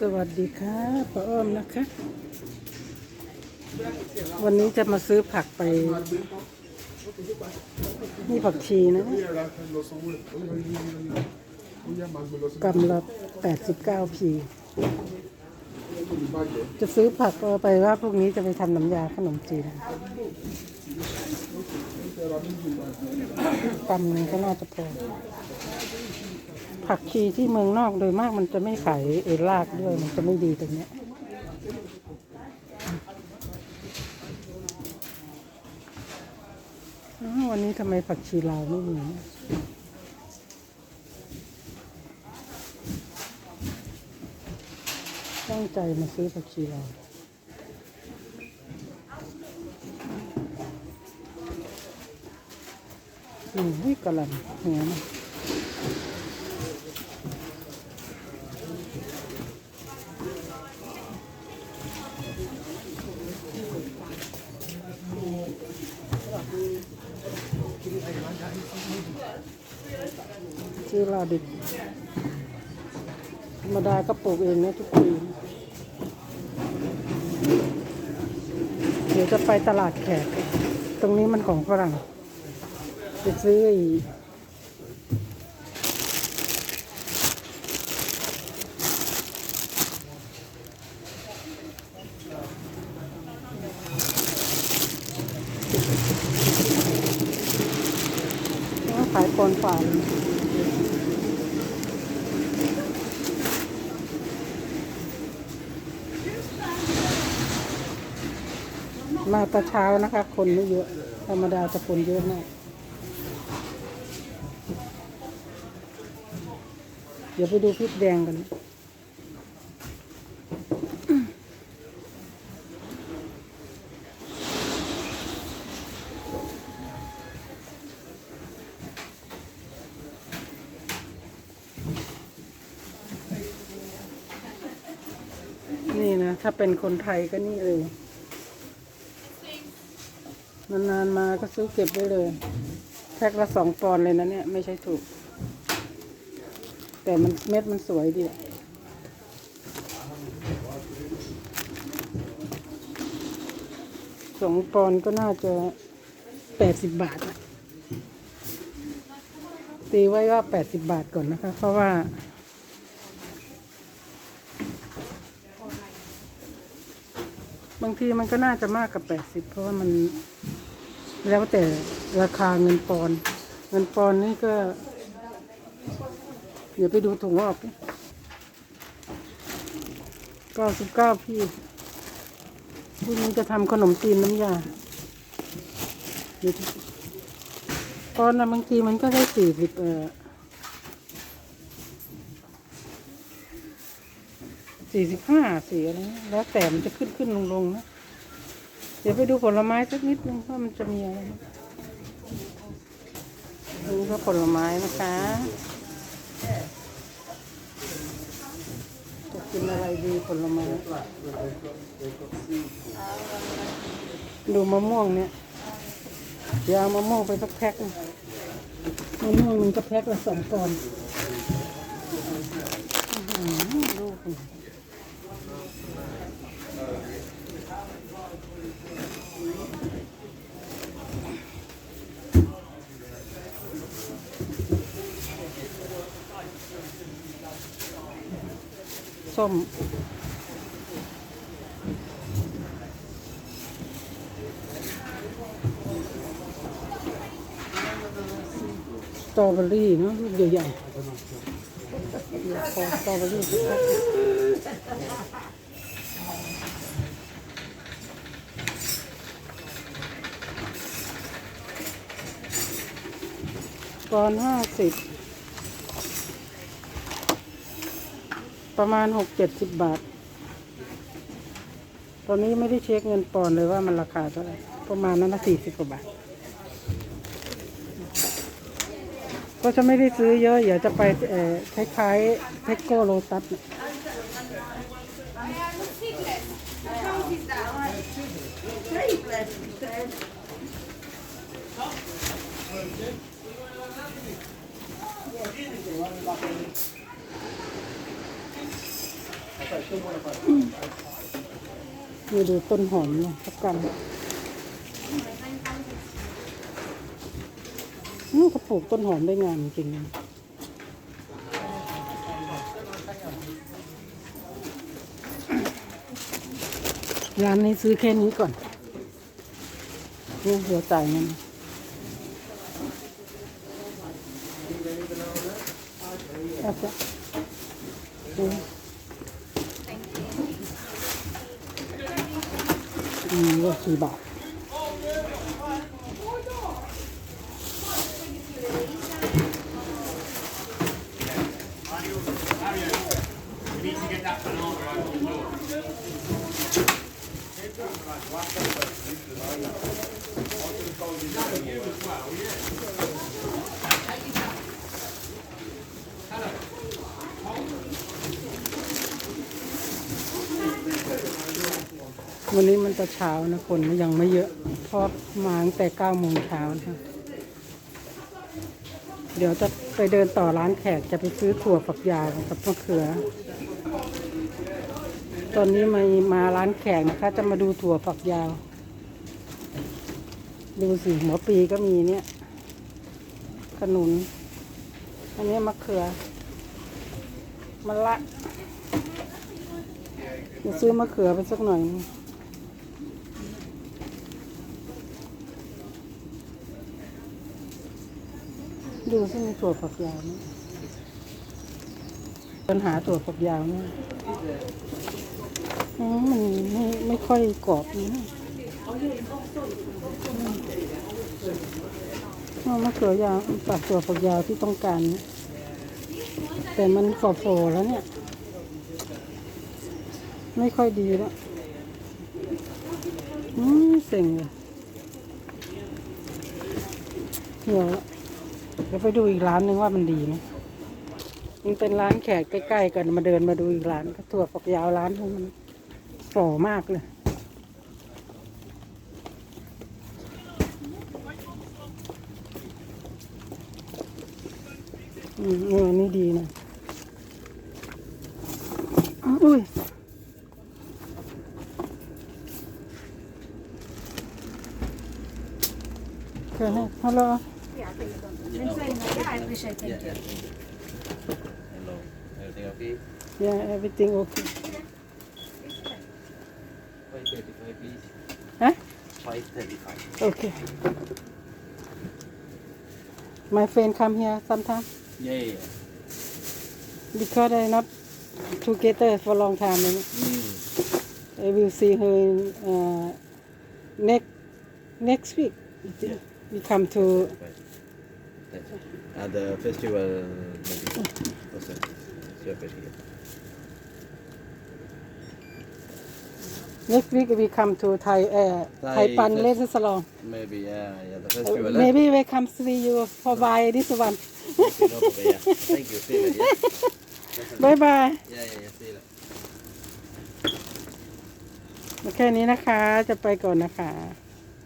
สวัสดีค่ะป้าอ้อมนะคะ วันนี้จะมาซื้อผักไป นี่ผักชีนะกำละ89พีจะซื้อผักเอาไปว่าพวกนี้จะไปทำน้ำยาขนมจีนกำหนึ่งก็น่าจะพอ ผักชีที่เมืองนอกโดยมากมันจะไม่ขายเอรากด้วยมันจะไม่ดีตรงเนี้ยวันนี้ทำไมผักชีลาวไม่มีตั้งใจมาซื้อผักชีลาวอืมนี่กะหล่ำหัวมันชื่ อลาดิบธรรมดาก็ปลูกเองนะทุกปี เดี๋ยวจะไปตลาดแขก ตรงนี้มันของฝรั่งจะซื้ออ้ต้องขายปนฝ่าเลย มาแตะเช้านะคะ คนไม่เยอะ ธรรมดาจะคนเยอะมากเดี๋ยวไปดูพริกแดงกันนี่นะ ถ้าเป็นคนไทยก็นี่เลย นานๆมาก็ซื้อเก็บได้เลย แพ็คละสองปอนด์เลยนะเนี่ย ไม่ใช่ถูก แต่มันเม็ดมันสวยดีสองปอนด์ก็น่าจะแปดสิบบาทอะตีไว้ว่าแปดสิบบาทก่อนนะคะ เพราะว่าบางทีมันก็น่าจะมากกับแปดสิบเพราะว่ามัน แล้วแต่ราคาเงินปอนเงินปอนนี่ก็ เดี๋ยวไปดูถุงออกเก้าสิบเก้าพี่พรุ่งนี้จะทำขนมจีนน้ำยาปอนนะบางทีมันก็ได้สี่สิบเออสี่สิบห้าสี่อะไรแล้วแต่มันจะขึ้นขึ้นลงลงนะ เดี๋ยวไปดูผลไม้สักนิดนึงว่ามันจะมีอะไรนี่ก็ผลไม้นะคะจะกินอะไรดีผลไม้ดูมะม่วงเนี่ยเดี๋ยวเอามะม่วงไปสักแพ็คนะมะม่วงมันก็แพ็คละสองปอนด์อื้อหือลูกนี่ ส้มสตรอเบอรี่เนาะลูกใหญ่ๆเดี๋ยวขอสตรอเบอรี่สักพ็คก่อนห้าสิบ ประมาณหกเจ็ดสิบบาท ตอนนี้ไม่ได้เช็คเงินปอนเลยว่ามันราคาเท่าไหร่ ประมาณนั้นนะสี่สิบกว่าบาท ก็จะไม่ได้ซื้อเยอะ เดี๋ยวจะไปเอ่อคล้ายๆเทคโกโลตัสเนี่ยนี่ดูต้นหอมนี่ยทับกันอืมเขาปลูกต้นหอมได้งามจริงร้านนี้ซื้อแค่นี้ก่อนเนี่ยเดี๋ยวจ่ายเงินเอาจ้ะ อืมอืมก็สี่บาท วันนี้มันจะเช้านะคนยังไม่เยอะเพราะมาตั้งแต่เก้าโมงเช้านะเดี๋ยวจะไปเดินต่อร้านแขกจะไปซื้อถั่วฝักยาวกับมะเขือ ตอนนี้มามาร้านแขกนะคะ จะมาดูถั่วฝักยาว ดูสิหัวปีก็มีเนี่ยขนุน อันนี้มะเขือมะละจะซื้อมะเขือไปสักหน่อย นึงดูสิมีถั่วฝักยาวไหมปัญหาถั่วฝักยาวนี่มันไม่ไม่ค่อยกรอบนี่นะอืมมะเขือยาวปักถั่วฝักยาวที่ต้องการ แต่มันฝ่อๆแล้วเนี่ย ไม่ค่อยดีแล้วอืมเซ็งเลยเหี่ยวแล้ว ดี๋ยวไปดูอีกร้านหนึ่งว่ามันดีไหมมันเป็นร้านแขกใกล้ๆกันมาเดินมาดูอีกร้านก็ถั่วฝักยาวร้านนี้มันฝ่อมากเลยอืมเออนี่ดีนะอุ้ย Okay, hello. Yeah, I appreciate it. Yeah, yeah. Hello. Everything okay? Yeah, everything okay. Five thirty-five, please. Huh? Five thirty-five. Okay. My friend come here sometime Yeah, yeah. because I not together for long time. you know. Mm. I will see her in, uh, next next week. I think. Yeah. We come to Right. That's it. At the festival, maybe. Also, it's your best here. next week we come to Thai uh, Thai Thai Pan fest- Laser Salon. Maybe, yeah, yeah. The Uh, festival. eh? maybe we come see you for buy this one. Okay, no problem, yeah. Thank you. See you. Yeah. Bye bye. Yeah, yeah, yeah. See you. แค่นี้นะคะจะไปก่อนนะคะ